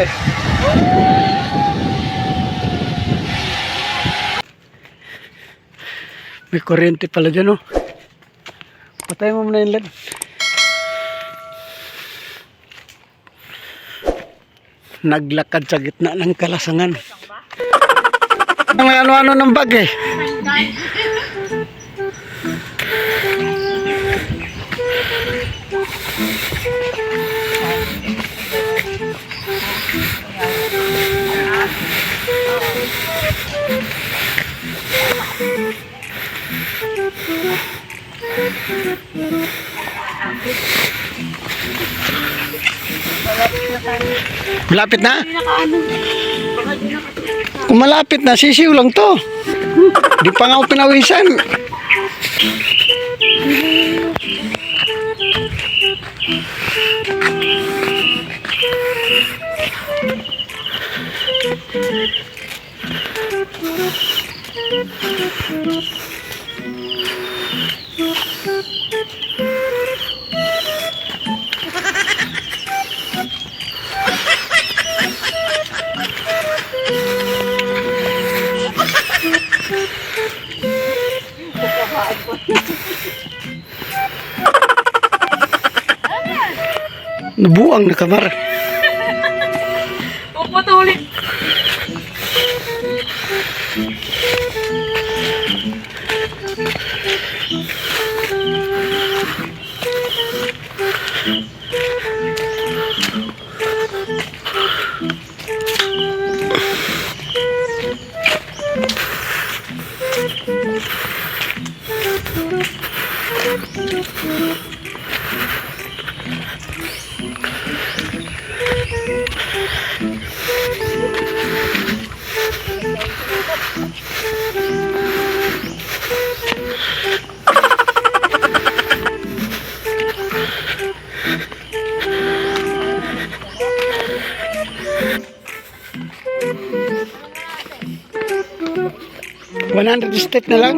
May kuryente pala dyan, oh. Patay mo muna yung LED. Naglakad sa gitna ng kalasangan. May ano-ano ng bag eh. Malapit na? Kung malapit na, sisiw lang to. Di pa nga ako pinawisan. Nabuang na kamar. 100 step na lang.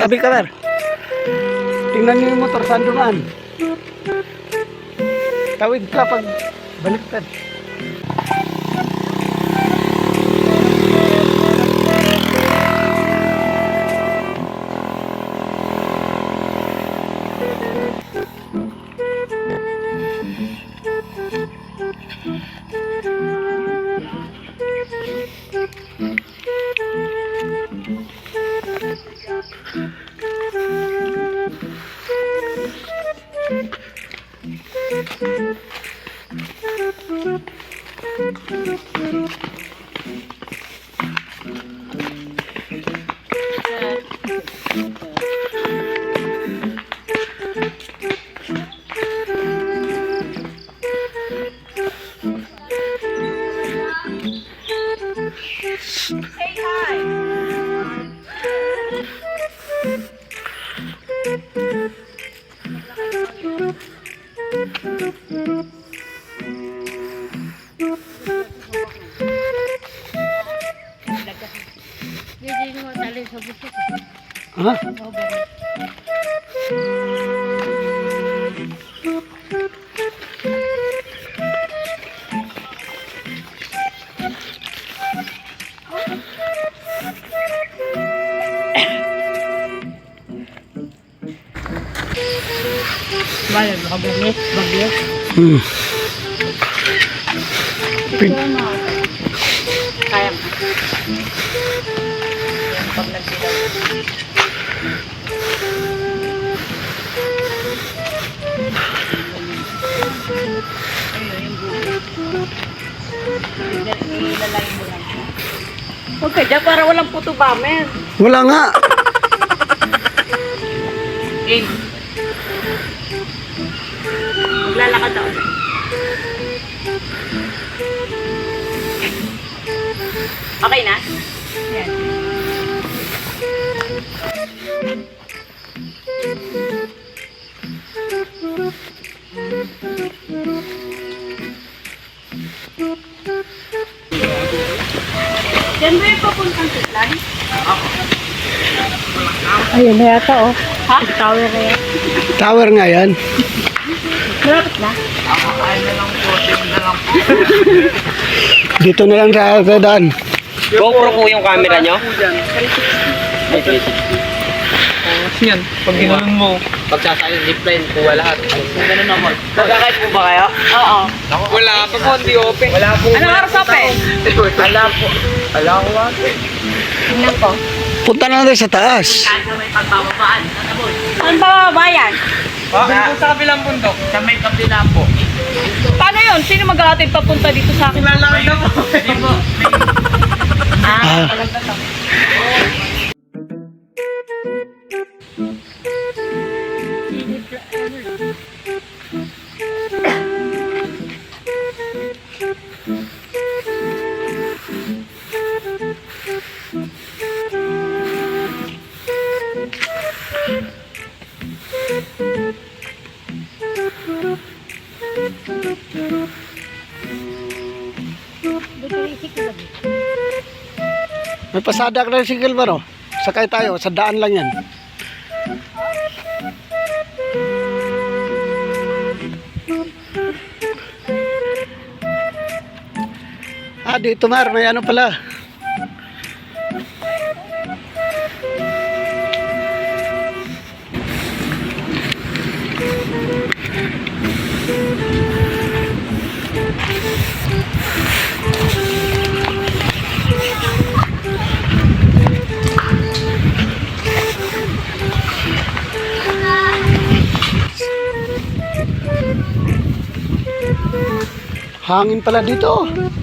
Tabi ka, Mer. Tingnan niyo yung motor, saan dumaan. Tawid ka pag baliktad. Hã? Vai, Robert, Robert. Hum. Pin... Ilalagay mo lang. Huwag ka dyan para walang puto ba, men? Wala nga. Game. Maglalakad ako. Okay na? Yan. Diyan ba yung papuntang Tiklan? Ayun na yata oh. Ha? Tower na yan. Tower nga yan. Malapit na. Dito na lang sa sa daan. GoPro po yung camera nyo? Yan, pag ginanon mo. Pag sasakay zipline, kuha lahat. Gano'n naman. Magkakait po ba kayo? Oo. Wala, pag konti open. Wala po. Anong oras open? Wala po. Wala ko ba? Tingnan ko. Punta na natin sa taas. Saan ba bayan? Doon po sa kabilang bundok. Sa may kabila po. Paano yun? Sino mag-aatid papunta dito sa akin? Lalakad na po. Hindi po. Ah, may pasada ka na single ba no? Sakay tayo, sa daan lang yan. Ah, dito Mar, may ano pala. Hangin pala dito.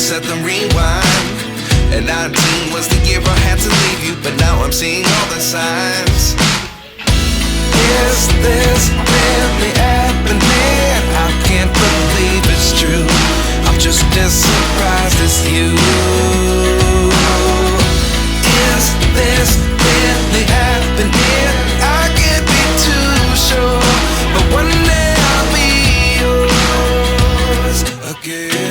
Set them rewind. And 19 was the year I had to leave you, but now I'm seeing all the signs. Is this really happening? I can't believe it's true. I'm just as surprised as you. Is this really happening? I can't be too sure, but one day I'll be yours again.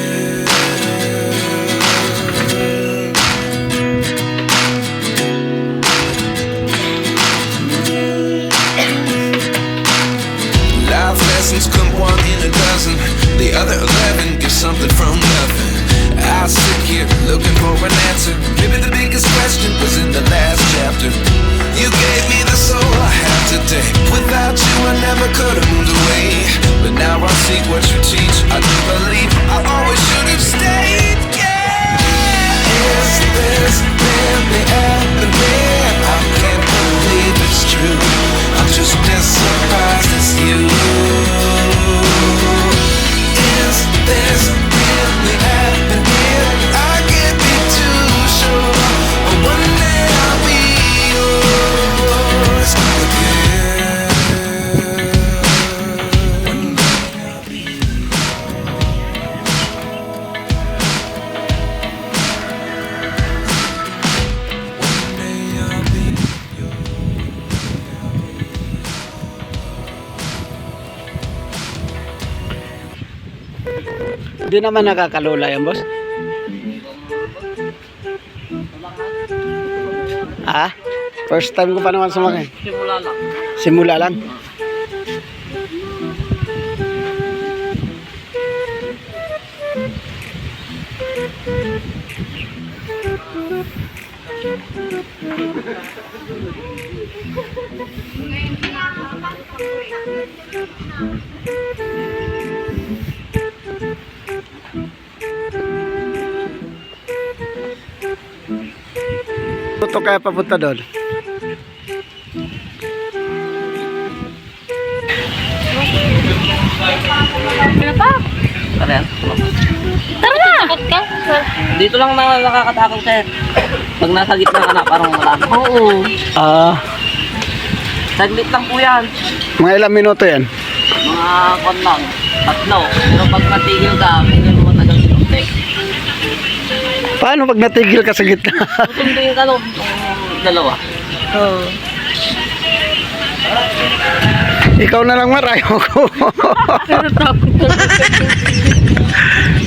Hindi naman nakakalula yan, boss. Ah? First time ko pa naman sumakay. Simula lang. Simula lang. Ito kaya papunta doon. Ano pa? Ano yan? Tara na! Takot ka? Dito lang na nakakatakot sir. Pag nasa gitna ka na, parang wala. Oo. Ah, Saglit lang po yan. mga ilang minuto yan. Mga kon lang. Tatlo. Pero pag natigil ka, medyo. Paano pag natigil ka sa gitna? Tutunduin ka yung dalawa. Oo. Ikaw na lang marayo ko.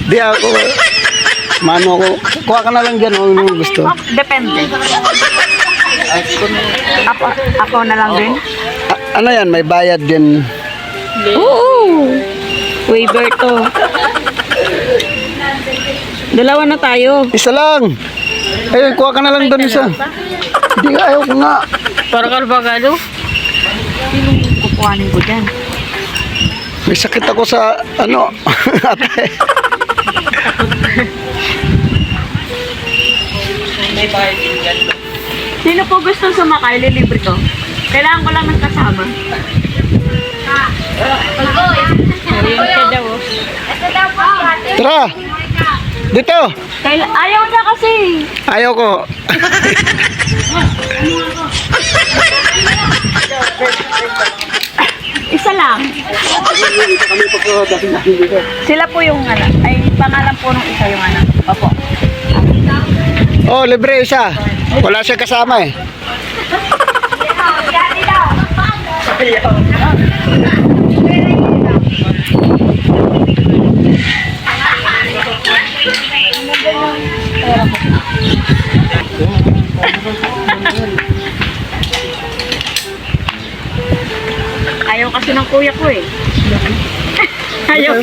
Di ako. Mano ko. Kuha ka na lang dyan kung ano gusto. Depende. Ako, ako na lang din? A- ano yan? May bayad din. Oo. Waiver to. Dalawa na tayo. Isa lang. Ayun, kuha ka na lang doon isa. Hindi nga, ayaw ko nga. Para kalbagalo? Sinong kukuhanin ko dyan? May sakit ako sa ano. ate. may bayad din yan. Sino po gusto sumakay? Lilibre ko. Kailangan ko lang ng kasama. Daw. oh. Tara. Dito. Kaila ayaw niya kasi. Ayaw ko. Isa lang. Sila po yung anak. Ay, pangalan po nung isa yung anak. Opo. Oh, libre isa. Wala siya kasama eh. Ayaw kasi ng kuya ko eh. Ayaw.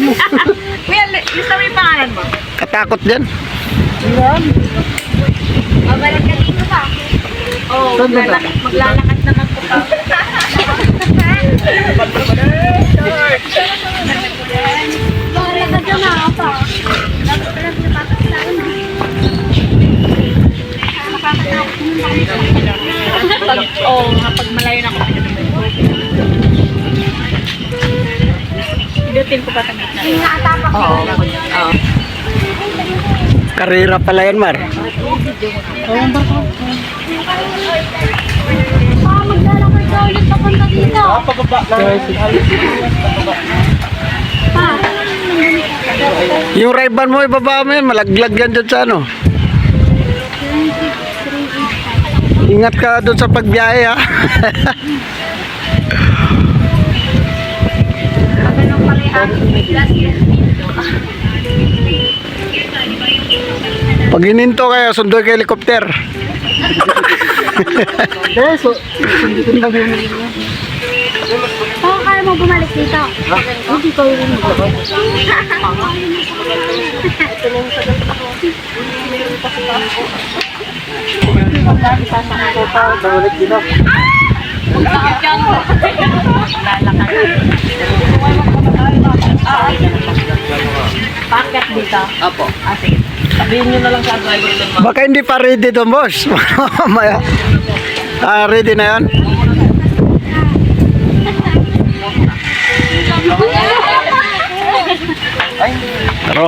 kuya, li- lista mo yung pangalan mo. Katakot din. Babalik ka dito ba? Oo, oh, maglalakad, maglalakad naman po ka. Maglalakad ka na pa. Pag, oh, kapag malayo na ako, Pidutin ko pa sa gitna. Oo. Oo. Karira pala yan, Mar. Ah, maglalakad ka ulit papunta dito. Yung rayban mo, ibaba mo yan. Malaglag yan dyan sa ano. Ingat ka doon sa pagbiyahe ha. Pag hininto kayo, sundoy kay helicopter. Baka kaya mo bumalik dito. Hindi ko yun. Packet dito. Apo. Ah. Sabihin nyo na lang sa driver doon, ma'am. Baka hindi pa ready to boss. Mamaya. ah, ready na yan? Taro.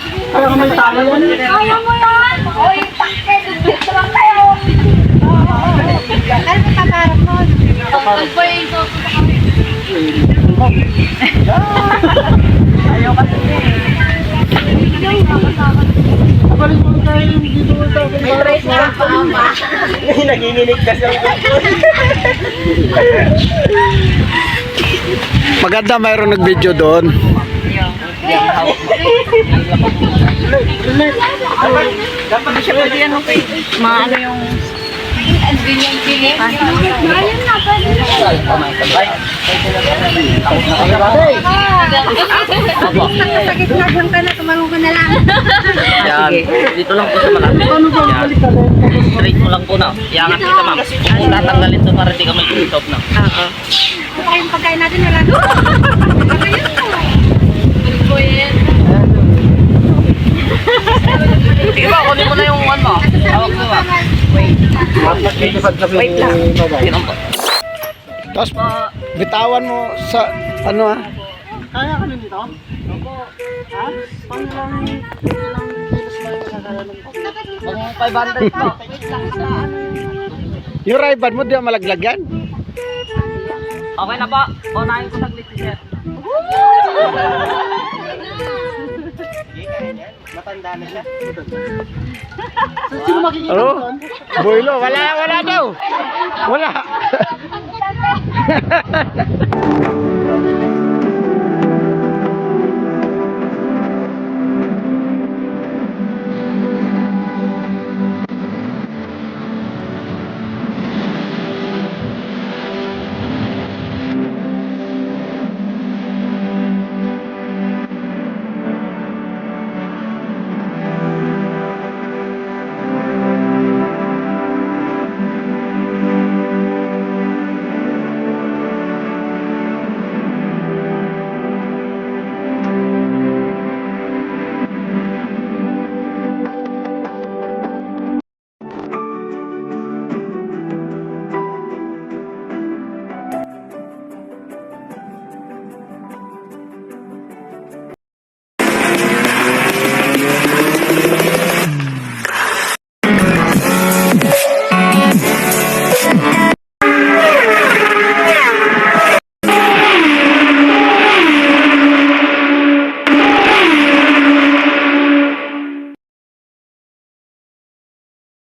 Ha? Kaya mo yan. Oy, takte. Dito lang tayo. Ano pa para mo? Ano ba yung May trace. Maganda mayroon nag-video doon. Dapat siya pwede yan, okay. Mga ano yung Ayun na, pwede na. Opo. Sa gitna dyan ka na, tumalong ka na lang. Yan. Dito lang po sa malapit. Yan. Straight mo lang po na. Iangat kita ma'am. Kung tatanggalin to para di ka may na. Oo. Ito kayong pagkain natin, wala doon. Ayun na. Sige ba, kunin mo na yung one mo. Hawak mo ma'am. Wait lang. Sige lang po. Tapos bitawan mo sa ano ah. Kung 500 po. Yung riband mo di ba malaglag yan? Okay na po. Unahin ko saglit si sir. Oo. Boylo, wala, wala daw. Wala.